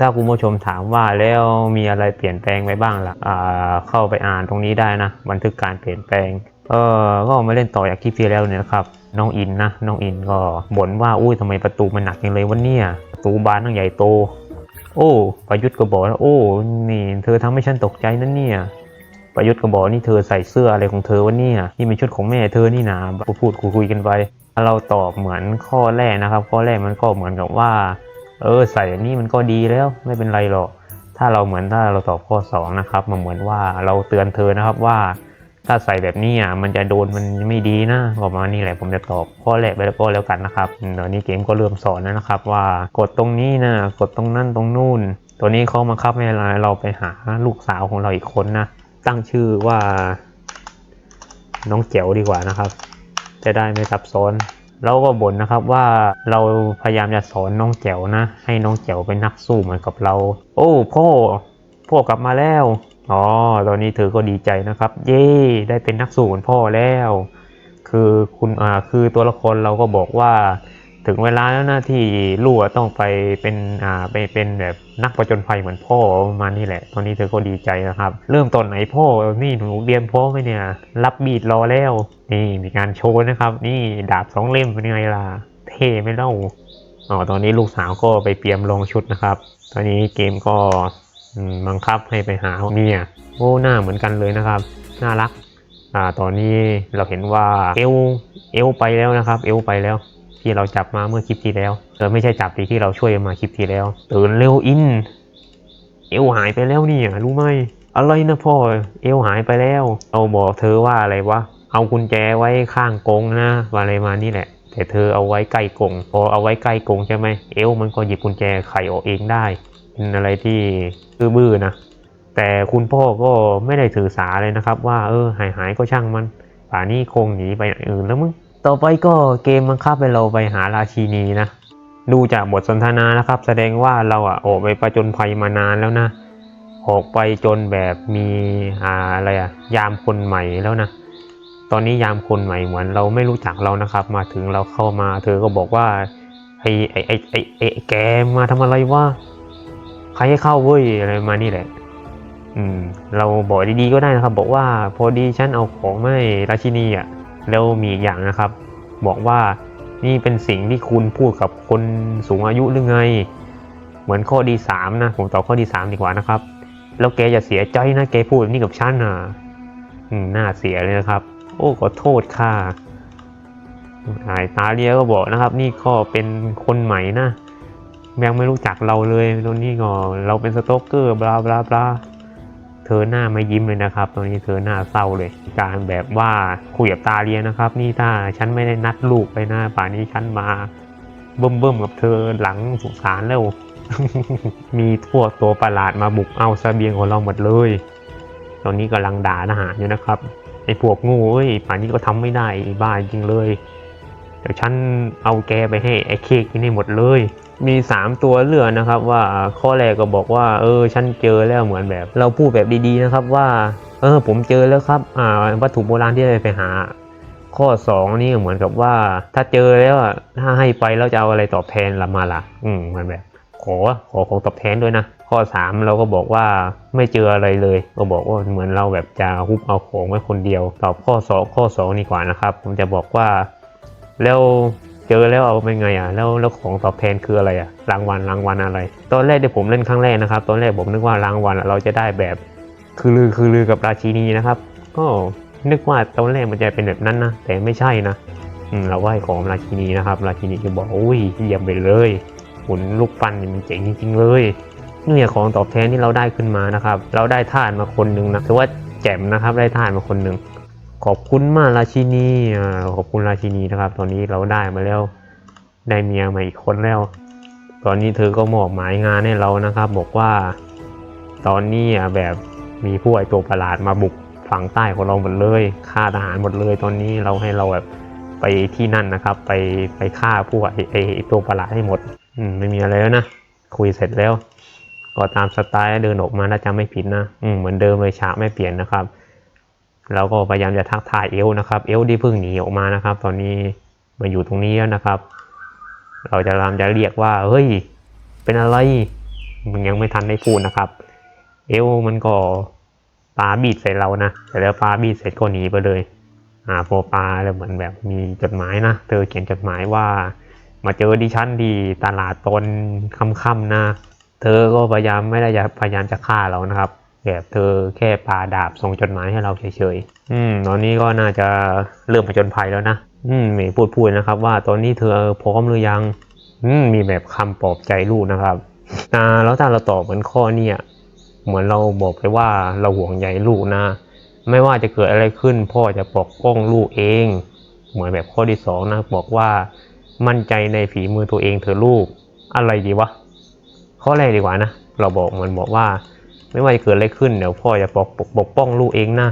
ถ้าคุณผู้ชมถามว่าแล้วมีอะไรเปลี่ยนแปลงไปบ้างล่ะอ่าเข้าไปอ่านตรงนี้ได้นะ บันทึกการเปลี่ยนแปลงเออก็มาเล่นต่อจากคลิปที่แล้วเนี่ยนะครับน้องอินนะน้องอินก็บ่นว่าอุ้ยทำไมประตูมันหนักอย่างเลยวันเนี่ยประตูบานตั้งใหญ่โต โอ้ ประยุทธ์ก็บอกแล้วโอ้นี่เธอทำให้ฉันตกใจนั่นเนี่ยประยุทธ์ก็บอกนี่เธอใส่เสื้ออะไรของเธอวะเนี่ยนี่เป็นชุดของแม่เธอนี่นะพูดพูดคุยกันไปเราตอบเหมือนข้อแรกนะครับ ข้อแรกมันก็เหมือนกับว่า เออใส่อันนี้มันก็ดีแล้วไม่เป็นไรหรอก ถ้าเราเหมือนถ้าเราตอบข้อสองนะครับมันเหมือนว่าเราเตือนเธอนะครับว่า ถ้าใส่แบบนี้อะมันจะโดนมันไม่ดีนะประมาณนี้แหละผมจะตอบข้อแรกไปแล้วก็แล้วกันนะครับอืมเดี๋ยวนี้เกมก็เริ่มสอนแล้วนะครับ ว่ากดตรงนี้นะกดตรงนั้นตรงนู่น ตัวนี้เขามาคับให้เราไปหาลูกสาวของเราอีกคนนะตั้งชื่อว่า น้องเจ๋วดีกว่านะครับ จะได้ไม่ซับซ้อน เราก็บ่นนะครับว่าเราพยายามจะสอนน้องแจ๋วนะ ให้น้องแจ๋วเป็นนักสู้เหมือนกับเรา โอ้พ่อพ่อกลับมาแล้วอ๋อตอนนี้เธอก็ดีใจนะครับ เย่ได้เป็นนักสู้เหมือนพ่อแล้ว คือคุณอ่าคือตัวละครเราก็บอกว่า ถึงเวลาแล้วนะที่ลูกต้องไปเป็นอ่าไปเป็นแบบนักประจนภัยเหมือนพ่อประมาณนี้แหละ ตอนนี้เธอก็ดีใจนะครับ เริ่มตอนไหนพ่อนี่หนูเรียนพ่อไหมเนี่ย รับบีดรอแล้ว นี่มีการโชว์นะครับ นี่ดาบสองเล่มเป็นไงล่ะเท่ไม่เล่าอ๋อตอนนี้ลูกสาวก็ไปเตรียมลงชุดนะครับ ตอนนี้เกมก็มบังคับให้ไปหาเมียโอ้หน้าเหมือนกันเลยนะครับ น่ารักอ่าตอนนี้เราเห็นว่าเอวเอวไปแล้วนะครับ เอวไปแล้ว ที่เราจับมาเมื่อคลิปที่แล้วเออไม่ใช่จับที่ที่เราช่วยมาคลิปที่แล้วตื่นเร็วอิน เอวหายไปแล้วนี่รู้ไหมอะไรนะพ่อเอวหายไปแล้ว เอาบอกเธอว่าอะไรวะเอากุญแจไว้ข้างกงนะอะไรมานี่แหละ แต่เธอเอาไว้ใกล้กงพอเอาไว้ใกล้กงใช่ไหมเอวมันก็หยิบกุญแจไขออกเองได้เป็นอะไรที่บื้อๆนะแต่คุณพ่อก็ไม่ได้ถือสาเลยนะครับ ว่าเออหายหายก็ช่างมันป่านี้คงหนีไปอย่างอื่นแล้วมึง ต่อไปก็เกมบังคับให้เราไปหาราชินีนะ ดูจากบทสนทนานะครับ แสดงว่าเราอะออกไปประจนภัยมานานแล้วนะ ออกไปจนแบบมีอ่าอะไรอะยามคนใหม่แล้วนะ ตอนนี้ยามคนใหม่เหมือนเราไม่รู้จักเรานะครับ มาถึงเราเข้ามา เธอก็บอกว่าไอ้ไอ้ไอ้ไอ้ไอ้แกมาทำอะไรวะใครให้เข้าเว้ยอะไรมานี่แหละ อืม เราบอกดีๆก็ได้นะครับ บอกว่าพอดีฉันเอาของมาใหราชินีอะ แล้วมีอีกอย่างนะครับ บอกว่านี่เป็นสิ่งที่คุณพูดกับคนสูงอายุหรือไง เหมือนข้อดีสามนะผมตอบข้อดีสามดีกว่านะครับ แล้วแกอย่าเสียใจนะแกพูดแบบนี้กับฉันนะอืมน่าเสียเลยนะครับ โอ้ขอโทษค่ะไอ้ตาเลียก็บอกนะครับ นี่ก็เป็นคนใหม่นะยังไม่รู้จักเราเลยตอนนี้ก็เราเป็นสโตอกเกอร์บลาบลาบลา เธอหน้าไม่ยิ้มเลยนะครับ ตอนนี้เธอหน้าเศร้าเลย การแบบว่าคุยกับตาเลียนะครับ นี่ถ้าฉันไม่ได้นัดลูกไปหน้าป่านี้ฉันมาเบิ่มเบิ่มๆกับเธอหลังสุสานแล้ว มีพวกตัวประหลาดมาบุกเอาเสบียงของเราหมดเลย ตอนนี้กำลังด่าทหารอยู่นะครับไอ้พวกงูเอ้ยป่านนี้ก็ทำไม่ได้บ้าจริงเลย เดี๋ยวฉันเอาแกไปให้ไอ้เค้กกินให้หมดเลย มีสามตัวเลือกนะครับว่าข้อแรกก็บอกว่า เออฉันเจอแล้วเหมือนแบบ เราพูดแบบดีๆนะครับว่า เออผมเจอแล้วครับอ่าวัตถุโบราณที่ได้ไปหา ข้อสองนี่เหมือนกับว่า ถ้าเจอแล้วอะถ้าให้ไปแล้วจะเอาอะไรตอบแทนละมาล่ะ อืมมันแบบ ขอขอของตอบแทนด้วยนะข้อสามเราก็บอกว่าไม่เจออะไรเลย ก็บอกว่าเหมือนเราแบบจะฮุบเอาของไว้คนเดียว ตอบข้อสองข้อสองดีกว่านะครับ ผมจะบอกว่าแล้ว เจอแล้วเอาเป็นไงอะแล้วแล้วของตอบแทนคืออะไรอะรางวัลรางวัลอะไร ตอนแรกที่ผมเล่นครั้งแรกนะครับตอนแรกผมนึกว่ารางวัลเราจะได้แบบคือลือคือลือกับราชินีนะครับ ก็นึกว่าตอนแรกมันจะเป็นแบบนั้นนะแต่ไม่ใช่นะอืมเราไหว้ของราชินีนะครับ ราชินีก็บอกอุ้ยเยี่ยมไปเลยหุ่นลูกปั้นนี่มันเจ๋งจริงๆเลยเนี่ยของตอบแทนที่เราได้ขึ้นมานะครับ เราได้ทานมาคนหนึ่งนะถือว่าแจ่มนะครับได้ทานมาคนหนึ่ง ขอบคุณมากราชินีอ่าขอบคุณราชินีนะครับ ตอนนี้เราได้มาแล้ว ได้เมียมาอีกคนแล้ว ตอนนี้เธอก็มอบหมายงานให้เรานะครับ บอกว่า ตอนนี้แบบมีผู้ไอตัวประหลาดมาบุกฝั่งใต้ของเราหมดเลยฆ่าทหารหมดเลย ตอนนี้เราให้เราแบบไปที่นั่นนะครับ ไปไปฆ่าผู้ไอไอตัวประหลาดให้หมดอืมไม่มีอะไรแล้วนะคุยเสร็จแล้ว ก็ตามสไตล์เดินออกมาน่าจะไม่ผิดนะอืมเหมือนเดิมเลยฉากไม่เปลี่ยนนะครับ เราก็พยายามจะทักทายเอลนะครับเอลที่เพิ่งหนีออกมานะครับ ตอนนี้มาอยู่ตรงนี้แล้วนะครับ เราจะพยายามจะเรียกว่าเฮ้ยเป็นอะไรมันยังไม่ทันได้พูดนะครับ เอลมันก็ปาบีดใส่เรานะแต่แล้วปาบีดเสร็จก็หนีไปเลยอ่าพอปาแล้วเหมือนแบบมีจดหมายนะเธอเขียนจดหมายว่า มาเจอดิฉันดีตลาดตอนค่ำๆนะ เธอก็พยายามไม่ได้พยายามจะฆ่าเรานะครับ แบบเธอแค่ปาดาบส่งจดหมายให้เราเฉยๆ อืม ตอนนี้ก็น่าจะเริ่มผจญภัยแล้วนะ อืมมีพูดพูดนะครับ ว่าตอนนี้เธอพร้อมหรือยัง อืม มีแบบคำปลอบใจลูกนะครับอ่าแล้วถ้าเราตอบเหมือนข้อเนี่ย เหมือนเราบอกไปว่าเราห่วงใยลูกนะ ไม่ว่าจะเกิดอะไรขึ้น พ่อจะปกป้องลูกเอง เหมือนแบบข้อที่สองนะ บอกว่ามั่นใจในฝีมือตัวเองเถอะลูก อะไรดีวะ ข้อแรกดีกว่านะ เราบอกเหมันบอกว่า ไม่ว่าจะเกิดอะไรขึ้นเดี๋ยวพ่อจะปกปกป้องลูกเองนะ